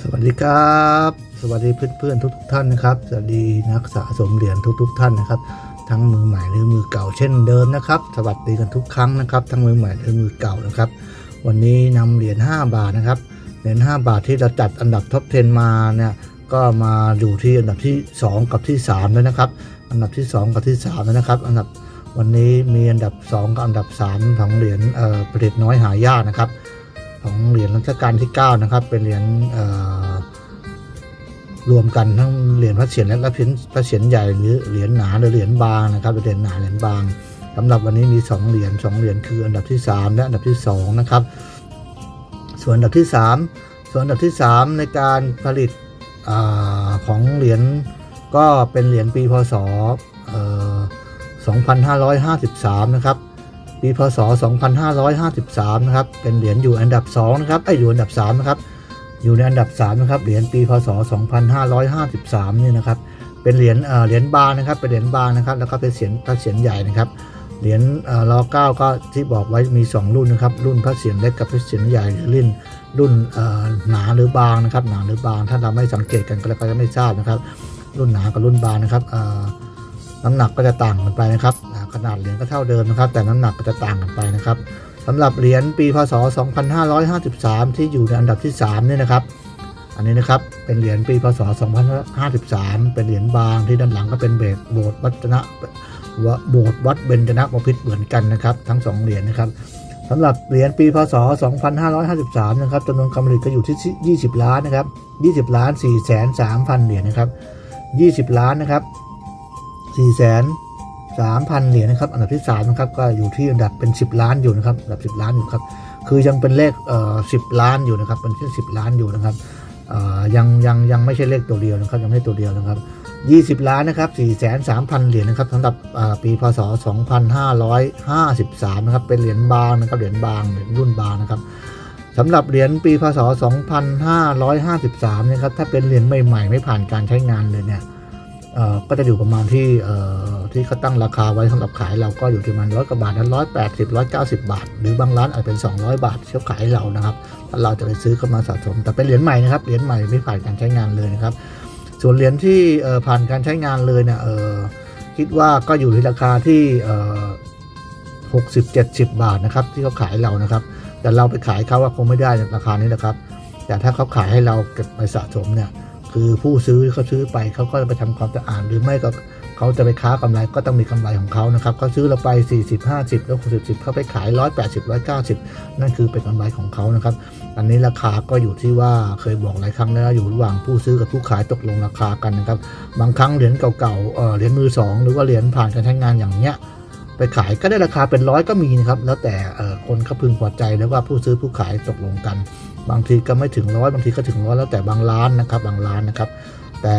สวัสดีครับ สวัสดีเพื่อนๆทุกๆท่านนะครับ สวัสดีนักสะสมเหรียญทุกๆท่านนะครับ ทั้งมือใหม่หรือมือเก่าเช่นเดิมนะครับ สวัสดีกันทุกครั้งนะครับ ทั้งมือใหม่หรือมือเก่านะครับ วันนี้นำเหรียญ5บาทนะครับ เหรียญ5บาทที่เราจัดอันดับท็อป 10 มาเนี่ยก็มาอยู่ที่อันดับที่ 2 กับที่3แล้วนะครับ อันดับที่ 2 กับที่3แล้วนะครับ อันดับวันนี้มีอันดับ 2 กับอันดับ3ของเหรียญผลิตน้อยหายากนะครับ ของเหรียญรัชกาลที่ 9 นะครับ เป็นเหรียญรวมกันทั้งเหรียญพระเศียรและเหรียญพระเศียรใหญ่หรือเหรียญหนาหรือเหรียญบางนะครับเหรียญหนาเหรียญบางสำหรับวันนี้มี 2 เหรียญ2เหรียญคืออันดับที่ 3 และอันดับที่ 2 นะครับ ส่วนอันดับที่ 3 ส่วนอันดับที่ 3 ในการผลิตอของเหรียญก็เป็นเหรียญปีพศเอ่อ2553 นะครับ ปีพศ 2553 นะครับ เป็นเหรียญอยู่อันดับ2นะครับไอ้อยู่อันดับ3นะครับ อยู่ในอันดับ3นะครับ เหรียญปีพศ 2553 นี่นะครับ เป็นเหรียญเอ่อเหรียญบางนะครับ เป็นเหรียญบางนะครับ แล้วก็เป็นเสียนพระเสียรใหญ่นะครับ เหรียญเอ่อรอเก้าก็ที่บอกไว้มี 2 รุ่นนะครับ รุ่นพระเสียรเล็กกับพระเสียรใหญ่หรือรุ่นรุ่นเอ่อหนาหรือบางนะครับ หนาหรือบาง ถ้าเราไม่สังเกตกันก็เราก็จะไม่ทราบนะครับ รุ่นหนากับรุ่นบางนะครับเอ่อน้ำหนักก็จะต่างกันไปนะครับ ขนาดเหรียญก็เท่าเดิมนะครับ แต่น้ำหนักก็จะต่างกันไปนะครับสำหรับเหรียญปีพศ 2553 ที่อยู่ในอันดับที่3เนี่ยนะครับ อันนี้นะครับเป็นเหรียญปีพศ 2553 เป็นเหรียญบางที่ด้านหลังก็เป็นเบสโบสถ์วัฒนะโบสถ์วัดเบญจนาภพิษเหมือนกันนะครับ ทั้ง 2 เหรียญนะครับสำหรับเหรียญปีพศ 2553 นะครับจำนวนกำไรก็อยู่ที่ 20 ล้านนะครับ 20 ล้าน4 3 0 0 0 เหรียญนะครับ 20 ล้านนะครับ4 0 0 0 0 3,000 เหรียญนะครับ อันดับที่3นะครับก็อยู่ที่อันดับเป็น 10 ล้านอยู่นะครับอันดับ 10 ล้านอยู่ครับคือยังเป็นเลขเอ่อสิล้านอยู่นะครับเป็นที่10 ล้านอยู่นะครับเอ่อยังยังยังไม่ใช่เลขตัวเดียวนะครับยังไม่ใช่ตัวเดียวนะครับ 20 ล้านนะครับ4 3 0 0 0 เหรียญนะครับสำหรับปีพศ 2553 นะครับเป็นเหรียญบางนะครับเหรียญบางเหรียญรุ่นบางนะครับสำหรับเหรียญปีพศ 2553 นะครับถ้าเป็นเหรียญใหม่ๆ ไม่ผ่านการใช้งานเลยเนี่ย ก็จะอยู่ประมาณที่ที่เขาตั้งราคาไว้สำหรับขายเราก็อยู่ที่ประมันร้อยกว่าบาทนั้นร้อยแปดสิบร้อยเก้าสิบบาท หรือบางร้านอาจเป็น 200 บาทที่เขาขายเรานะครับถ้าเราจะไปซื้อเข้ามาสะสม แต่เป็นเหรียญใหม่นะครับเหรียญใหม่ไม่ผ่านการใช้งานเลยนะครับส่วนเหรียญที่ผ่านการใช้งานเลยเนี่ยคิดว่าก็อยู่ที่ราคาที่หกสิบเจ็ดสิบบาทนะครับที่เขาขายเรานะครับ แต่เราไปขายเขาว่าคงไม่ได้ราคานี้นะครับ แต่ถ้าเขาขายให้เราเก็บไปสะสมเนี่ย คือผู้ซื้อเขาซื้อไปเขาก็จะไปทำความสะอาดหรือไม่ก็เขาจะไปค้ากำไรก็ต้องมีกำไรของเขานะครับเขาซื้อเราไป 40 50 แล้ว60 10เขาไปขาย 180 190 นั่นคือเป็นกำไรของเขานะครับ อันนี้ราคาก็อยู่ที่ว่าเคยบอกหลายครั้งแล้วอยู่ระหว่างผู้ซื้อกับผู้ขายตกลงราคากันนะครับ บางครั้งเหรียญเก่าๆเออเหรียญมือสองหรือว่าเหรียญผ่านการใช้งานอย่างเนี้ยไปขายก็ได้ราคาเป็นร้อยก็มีนะครับแล้วแต่คนเขาพึงพอใจแล้วว่าผู้ซื้อผู้ขายตกลงกัน บางทีก็ไม่ถึงร้อยบางทีก็ถึงร้อยแล้วแต่บางร้านนะครับ บางร้านนะครับ แต่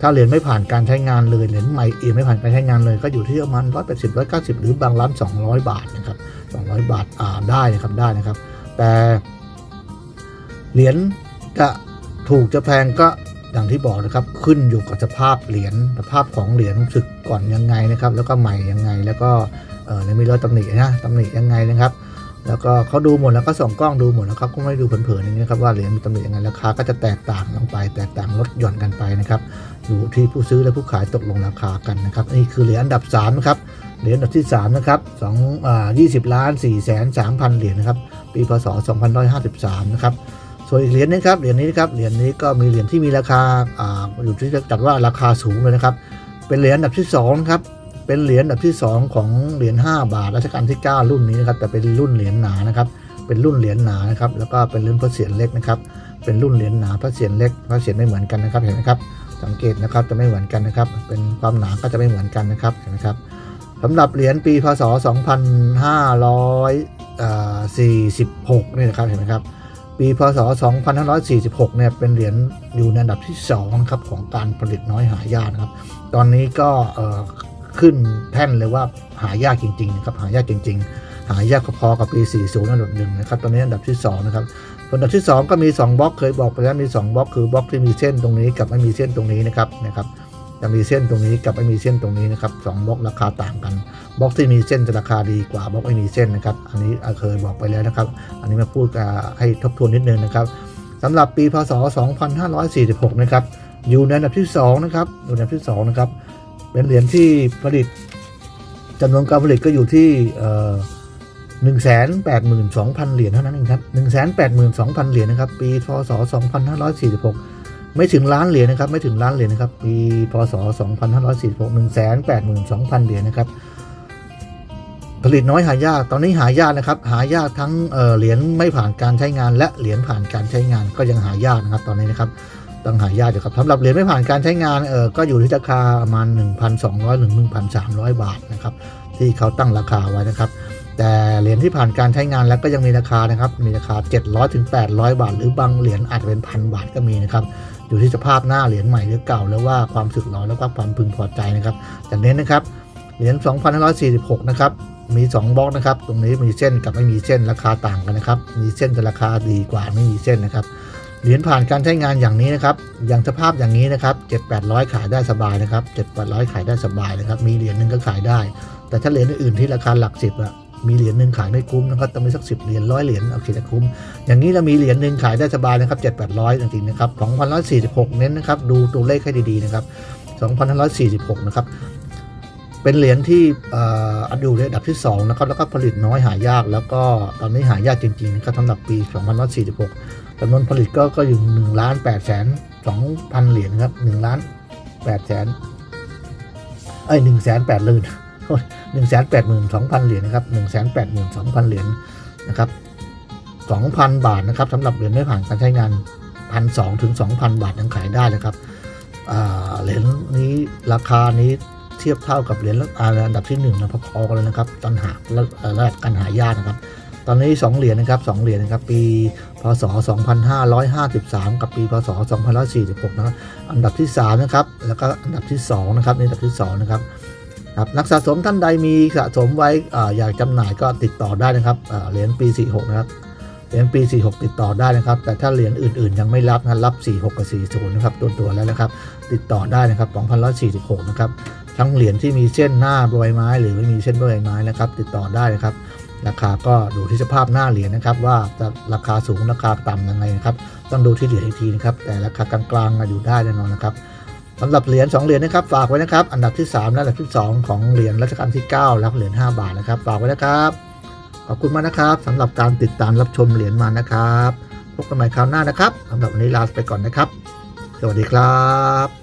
ถ้าเหรียญไม่ผ่านการใช้งานเลยเหรียญใหม่เอไม่ผ่านการใช้งานเลย ก็อยู่ที่ประมาณร้อยแปดสิบร้อยเก้าสิบหรือบางร้านสองร้อยบาทนะครับสองร้อยบาทอ่าได้นะครับได้นะครับ แต่เหรียญจะถูกจะแพงก็อย่างที่บอกนะครับขึ้นอยู่กับสภาพเหรียญสภาพของเหรียญสึกก่อนยังไงนะครับ แล้วก็ใหม่ยังไงแล้วก็เออในมีรอยตำหนินะตำหนิยังไงนะครับ แล้วก็เขาดูหมดแล้วก็ส่องกล้องดูหมดแล้วครับก็ไม่ดูเผินๆอย่างนี้ครับว่าเหรียญมีตำหนิยังไงราคาก็จะแตกต่างลงไป แตกต่างลดหย่อนกันไปนะครับอยู่ที่ผู้ซื้อและผู้ขายตกลงราคากันนะครับนี่คือเหรียญอันดับ3นะครับเหรียญอันดับที่3นะครับสองอ่า20ล้าน4แสน3พันเหรียญนะครับปีพศ2553นะครับส่วนอีกเหรียญนึงครับเหรียญนี้นะครับเหรียญนี้ก็มีเหรียญที่มีราคาอ่าอยู่ที่จัดว่าราคาสูงเลยนะครับเป็นเหรียญอันดับที่2นะครับ เป็นเหรียญอันดับที่ 2 ของเหรียญ5บาทรัชกาลที่ 9 รุ่นนี้นะครับแต่เป็นรุ่นเหรียญหนานะครับ เป็นรุ่นเหรียญหนานะครับแล้วก็เป็นรุ่นพระเศียรเล็กนะครับ เป็นรุ่นเหรียญหนาพระเศียรเล็กพระเศียรไม่เหมือนกันนะครับเห็นไหมครับ สังเกตนะครับจะไม่เหมือนกันนะครับ เป็นความหนาก็จะไม่เหมือนกันนะครับเห็นไหมครับสำหรับเหรียญปีพศ 2546เนี่ยนะครับเห็นไหมครับปีพศ 2546 เนี่ยเป็นเหรียญอยู่ในอันดับที่2ครับของการผลิตน้อยหายากนะครับ ตอนนี้ก็ ขึ้นแท่นเลยว่าหายากจริงๆนะครับหายากจริง ๆ หายากพอๆกับปี 40 อันดับหนึ่งนะครับตอนนี้อันดับที่สองนะครับอันดับที่ 2 ก็มี 2บล็อกเคยบอกไปแล้วมี 2บล็อกคือบล็อกที่มีเส้นตรงนี้กับไม่มีเส้นตรงนี้นะครับนะครับจะมีเส้นตรงนี้กับไม่มีเส้นตรงนี้นะครับสองบล็อกราคาต่างกันบล็อกที่มีเส้นจะราคาดีกว่าบล็อกไม่มีเส้นนะครับ อันนี้เคยบอกไปแล้วนะครับ อันนี้มาพูดให้ทบทวนนิดนึงนะครับสำหรับปีพศ 2546 นะครับ อยู่ในอันดับที่2นะครับอยู่ในอันดับที่2นะครับ เป็นเหรียญที่ผลิตจำนวนการผลิตก็อยู่ที่เอ่อ182,000เหรียญเท่านั้นเองครับ182,000เหรียญนะครับปีพศ2546ไม่ถึงล้านเหรียญนะครับ ไม่ถึงล้านเหรียญนะครับปีพศ2546 182,000เหรียญนะครับ ผลิตน้อยหายากตอนนี้หายากนะครับ หายากทั้งเหรียญไม่ผ่านการใช้งาน และเหรียญผ่านการใช้งานก็ยังหายากนะครับตอนนี้นะครับ ต้องหายากอยู่ครับสำหรับเหรียญไม่ผ่านการใช้งานเออก็อยู่ที่ราคาประมาณ 1,200ถึง1,300 บาทนะครับที่เขาตั้งราคาไว้นะครับ แต่เหรียญที่ผ่านการใช้งานแล้วก็ยังมีราคานะครับ มีราคา 700ถึง800 บาท หรือบางเหรียญอาจจะเป็นพันบาทก็มีนะครับอยู่ที่สภาพหน้าเหรียญใหม่หรือเก่า แล้วว่าความสึกหรอแล้วก็ความพึงพอใจนะครับแต่เน้นนะครับเหรียญ2546 นะครับมี2บล็อกนะครับ ตรงนี้มีเส้นกับไม่มีเส้นราคาต่างกันนะครับ มีเส้นจะราคาดีกว่าไม่มีเส้นนะครับ เหรียญผ่านการใช้งานอย่างนี้นะครับ อย่างสภาพอย่างนี้นะครับ7-800ขายได้สบายนะครับ7-800ขายได้สบายนะครับ มีเหรียญหนึ่งก็ขายได้ แต่ถ้าเหรียญอื่นที่ราคาหลักสิบอะมีเหรียญหนึ่งขายไม่คุ้มนะครับต้องมีสักสิบเหรียญร้อยเหรียญโอเคจะคุ้ม อย่างนี้เรามีเหรียญหนึ่งขายได้สบายนะครับ7-800จริงๆนะครับ2,146เน้นนะครับ ดูตัวเลขให้ดีๆนะครับ2,146นะครับ เป็นเหรียญที่อันอยู่ในอันดับที่2นะครับ แล้วก็ผลิตน้อยหายาก แล้วก็ตอนนี้หายากจริงๆนะครับสำหรับปี2546 จำนวนผลิตก็ก็อยู่1ล้าน8แสน2พันเหรียญครับ1ล้าน8แสนเอ้ย1แสน8ลื่น1แสน8หมื่น2พันเหรียญนะครับ1แสน8หมื่น2พันเหรียญนะครับ2,000บาทนะครับสำหรับเหรียญไม่ผ่านการใช้งาน1,200ถึง2,000บาทยังขายได้นะครับเหรียญนี้ราคานี้เทียบเท่ากับเหรียญอันดับที่1นึ่งนะพอๆกันเลยนะครับตอนหาระระดับการหายากนะครับ ตอนนี้ 2 เหรียญนะครับ2เหรียญนะครับ ปี พศ 2553 กับปี พศ 2546 นะครับ อันดับที่ 3 นะครับ แล้วก็อันดับที่ 2 นะครับในอันดับที่ 2 นะครับครับนักสะสมท่านใดมีสะสมไว้ออยากจำหน่ายก็ติดต่อได้นะครับเหรียญปี 46 นะครับ เหรียญปี 46 ติดต่อได้นะครับ แต่ถ้าเหรียญอื่นๆ ยังไม่รับนะรับ 46 กับ 40 นะครับ ตัวตัวแล้วนะครับ ติดต่อได้นะครับ2,146 นะครับ ทั้งเหรียญที่มีเส้นหน้าใบไม้ หรือไม่มีเส้นใบไม้นะครับ ติดต่อได้นะครับ ราคาก็ดูที่สภาพหน้าเหรียญนะครับ ว่าจะราคาสูงราคาต่ำยังไงนะครับ ต้องดูที่เหรียญอีกทีนะครับ แต่ราคากลางๆอะอยู่ได้แน่นอนนะครับสำหรับเหรียญ2เหรียญนะครับฝากไว้นะครับ อันดับที่ 3 และอันดับที่ 2 ของเหรียญรัชกาลที่9แล้วเหรียญ5บาทนะครับ ฝากไว้นะครับ ขอบคุณมากนะครับสำหรับการติดตามรับชมเหรียญมานะครับพบกันใหม่คราวหน้านะครับสำหรับวันนี้ลาไปก่อนนะครับ สวัสดีครับ